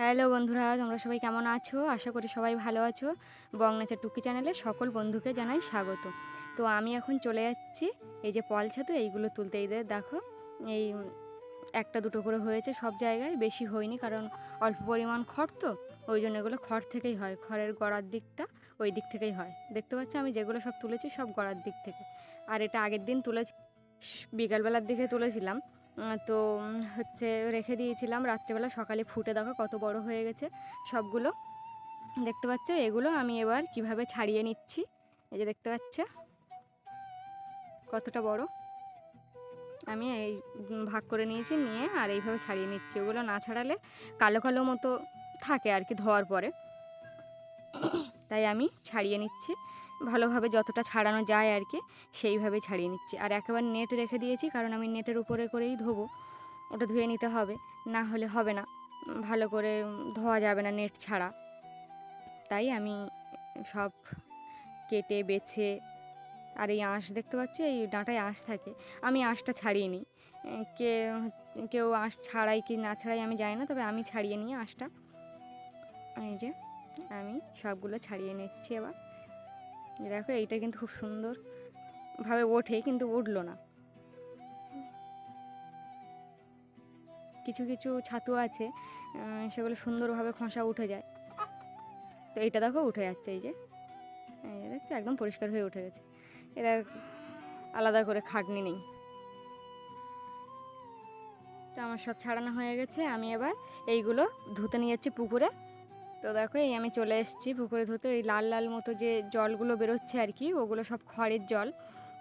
Hello বন্ধুরা, তোমরা সবাই কেমন আছো? আশা করি সবাই ভালো আছো। বং নেচার টুকি চ্যানেলে সকল বন্ধুকে জানাই স্বাগত। তো আমি এখন চলে যাচ্ছি, এই যে পল ছাতু, এইগুলো তুলতে এদের, দেখো। এই একটা দুটো করে হয়েছে সব জায়গায়, বেশি হয়নি কারণ অল্প পরিমাণ খড় তো, ওই জন্য এগুলো খড় থেকেই হয়, খড়ের গড়ার দিকটা ওই দিক থেকেই হয়। দেখতে পাচ্ছ আমি যেগুলো সব তুলেছি সব গড়ার দিক থেকে। আর এটা আগের দিন তুলেছি বিকালবেলার দিকে তুলেছিলাম। তো হচ্ছে রেখে দিয়েছিলাম। রাত্রেবেলা সকালে ফুটে দেখো কত বড় হয়ে গেছে সবগুলো। দেখতে পাচ্ছ? এগুলো আমি এবার কীভাবে ছাড়িয়ে নিচ্ছি? এই যে দেখতে পাচ্ছ? কতটা বড়? আমি এই ভাগ করে নিয়েছি, নিয়ে আর এইভাবে ছাড়িয়ে নিচ্ছি। ওগুলো না ছাড়ালে কালো কালো মতো থাকে আর কি ধোয়ার পরে। তাই আমি ছাড়িয়ে নিচ্ছি। ভালোভাবে যতটা ছাড়ানো যায় আর কি, সেইভাবে ছাড়িয়ে নিচ্ছি। আর একেবারে নেট রেখে দিয়েছি, কারণ আমি নেটের উপরে করেই ধোবো। ওটা ধুয়ে নিতে হবে, না হলে হবে না। ভালো করে ধোয়া যাবে না নেট ছাড়া। তাই আমি সব কেটে, বেছে, আর এই আঁশ দেখতে পাচ্ছি, এই ডাঁটায় আঁশ থাকে। আমি আঁশটা ছাড়িয়ে নিই। কে, কেউ আঁশ ছাড়াই কি না ছাড়াই আমি জানি না, তবে আমি ছাড়িয়ে নিই আঁশটা। এই যে, আমি সবগুলো ছাড়িয়ে নিচ্ছি এবার। এই দেখো, এইটা কিন্তু খুব সুন্দর। ভাবে ওঠে কিন্তু উঠল না। কিছু কিছু ছাতু আছে সেগুলো সুন্দরভাবে খোসা উঠে যায়। তো এইটা দেখো, উঠে যাচ্ছে যে। এই যে দেখছ, একদম পরিষ্কার হয়ে উঠে গেছে। এরা আলাদা করে খাটনি নেই। তো আমার সব ছাড়ানো হয়ে গেছে। আমি এবার এইগুলো ধুতে নিয়ে যাচ্ছি পুকুরে। তো দেখো, এই আমি চলে এসেছি পুকুরে ধুতে এই লাল লাল মতো যে জলগুলো বেরোচ্ছে আর কি, ওগুলো সব খড়ের জল।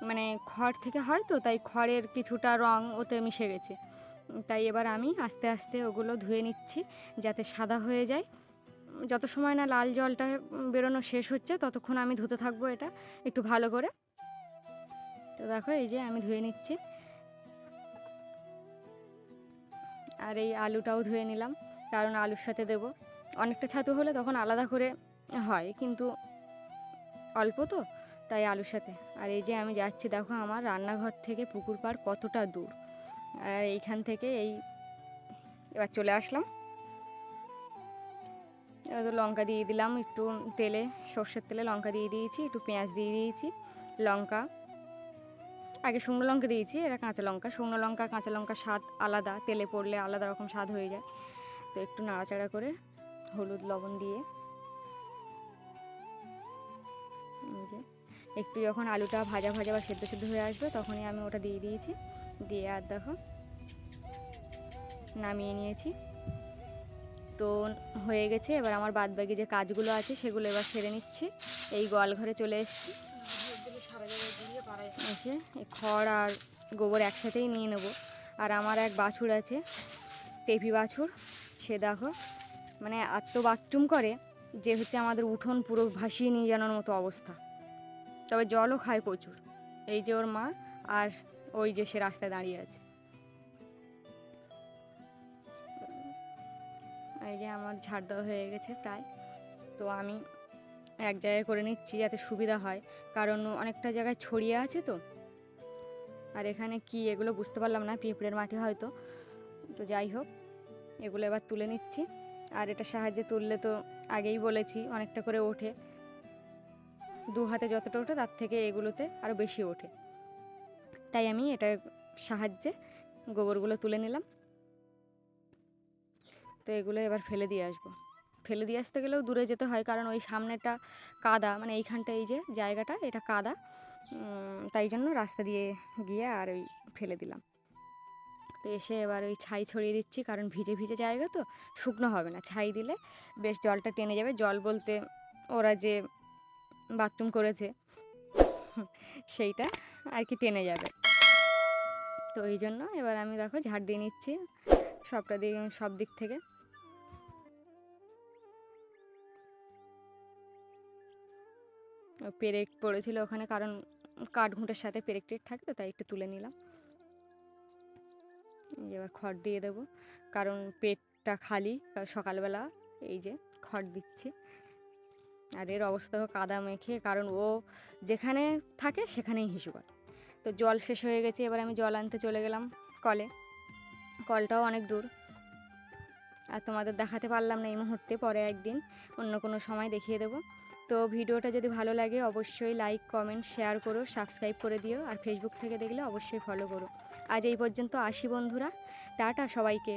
মানে খড় থেকে হয় তো, তাই খড়ের কিছুটা রং ওতে মিশে গেছে। তাই এবার আমি আস্তে আস্তে ওগুলো ধুয়ে নিচ্ছি যাতে সাদা হয়ে যায়। যত সময় না লাল জলটা বেরোনো শেষ হচ্ছে, ততক্ষণ আমি ধুতে থাকব এটা একটু ভালো করে। তো দেখো, এই যে আমি ধুয়ে নিচ্ছি। আর এই আলুটাও ধুয়ে নিলাম, কারণ আলুর সাথে দেবো। অনেকটা ছাতু হলে তখন আলাদা করে হয়, কিন্তু অল্প তো, তাই আলুর সাথে। আর এই যে আমি যাচ্ছি, দেখো আমার রান্নাঘর থেকে পুকুর পাড় কতটা দূর। আর এইখান থেকে এই, এবার চলে আসলাম। এবার তো লঙ্কা দিয়ে দিলাম, একটু তেলে, সর্ষের তেলে লঙ্কা দিয়ে দিয়েছি, একটু পেঁয়াজ দিয়ে দিয়েছি, লঙ্কা। আগে শুকনো লঙ্কা দিয়েছি, এটা কাঁচা লঙ্কা। শুকনো লঙ্কা, কাঁচা লঙ্কা স্বাদ আলাদা, তেলে পড়লে আলাদা রকম স্বাদ হয়ে যায়। তো একটু নাড়াচাড়া করে হলুদ লবণ দিয়ে। যে, একটু যখন আলুটা ভাজা ভাজা বা সেদ্ধ সেদ্ধ হয়ে আসবে, তখনই আমি ওটা দিয়ে দিয়েছি। দিয়ে আর দেখো, নামিয়ে নিয়েছি। তো হয়ে গেছে, এবার আমার বাদ বাকি যে কাজগুলো আছে, সেগুলো এবার সেরে নিচ্ছি। এই গোয়াল ঘরে চলে এসেছি। এসে খড় আর গোবর একসাথেই নিয়ে নেব। আর আমার এক বাছুর আছে, টেপি বাছুর। সে দেখো মানে বাথরুম করে যে হচ্ছে আমাদের উঠোন পুরো ভাসিয়ে নিয়ে যাওয়ার মতো অবস্থা। তবে জলও খায় প্রচুর। এই যে ওর মা আর ওই যে সে রাস্তায় দাঁড়িয়ে আছে। এই যে আমার ঝাড় দেওয়া হয়ে গেছে প্রায়। তো আমি এক জায়গায় করে নিচ্ছি যাতে সুবিধা হয়। কারণ অনেকটা জায়গায় ছড়িয়ে আছে তো। আর এখানে কি এগুলো বুঝতে পারলাম না, পিঁপড়ের মাটি হয়তো। তো যাই হোক, এগুলো এবার তুলে নিচ্ছি। আর এটা সাহায্যে তুললে তো আগেই বলেছি অনেকটা করে ওঠে। দু হাতে যতটা ওঠে তার থেকে এগুলোতে আরও বেশি ওঠে। তাই আমি এটা সাহায্যে গোবরগুলো তুলে নিলাম। তো এগুলো এবার ফেলে দিয়ে আসব। ফেলে দিয়ে আসতে গেলেও দূরে যেতে হয় কারণ ওই সামনেটা কাদা মানে এইখানটা এই যে জায়গাটা, এটা কাদা। তাই জন্য রাস্তা দিয়ে গিয়ে আর ওই ফেলে দিলাম। তো এসে এবার ওই ছাই ছড়িয়ে দিচ্ছি, কারণ ভিজে ভিজে জায়গা তো, শুকনো হবে না। ছাই দিলে বেশ জলটা টেনে যাবে। জল বলতে ওরা যে বাথরুম করেছে, সেইটা আর কি টেনে যাবে। তো ওই জন্য এবার আমি দেখো ঝাড় দিয়ে নিচ্ছি সবটা দিয়ে, সব দিক থেকে। পেরেক পড়েছিল ওখানে, কারণ কাঠঘুঁটের সাথে পেরেক টেক থাকে তো তাই একটু তুলে নিলাম। এবার খড় দিয়ে দেবো। কারণ পেটটা খালি সকালবেলা এই যে খড় দিচ্ছে। আর এর অবস্থা কাদা মেখে, কারণ ও যেখানে থাকে সেখানেই হিসু করে। তো জল শেষ হয়ে গেছে, এবার আমি জল আনতে চলে গেলাম কলে। কলটাও অনেক দূর। আর তোমাদের দেখাতে পারলাম না এই মুহূর্তে, পরে একদিন অন্য কোনো সময় দেখিয়ে দেবো। তো ভিডিওটা যদি ভালো লাগে, অবশ্যই লাইক কমেন্ট শেয়ার করো সাবস্ক্রাইব করে দিও। আর ফেসবুক থেকে দেখলে অবশ্যই ফলো করো। আজ এই পর্যন্ত আসি বন্ধুরা। টাটা সবাইকে।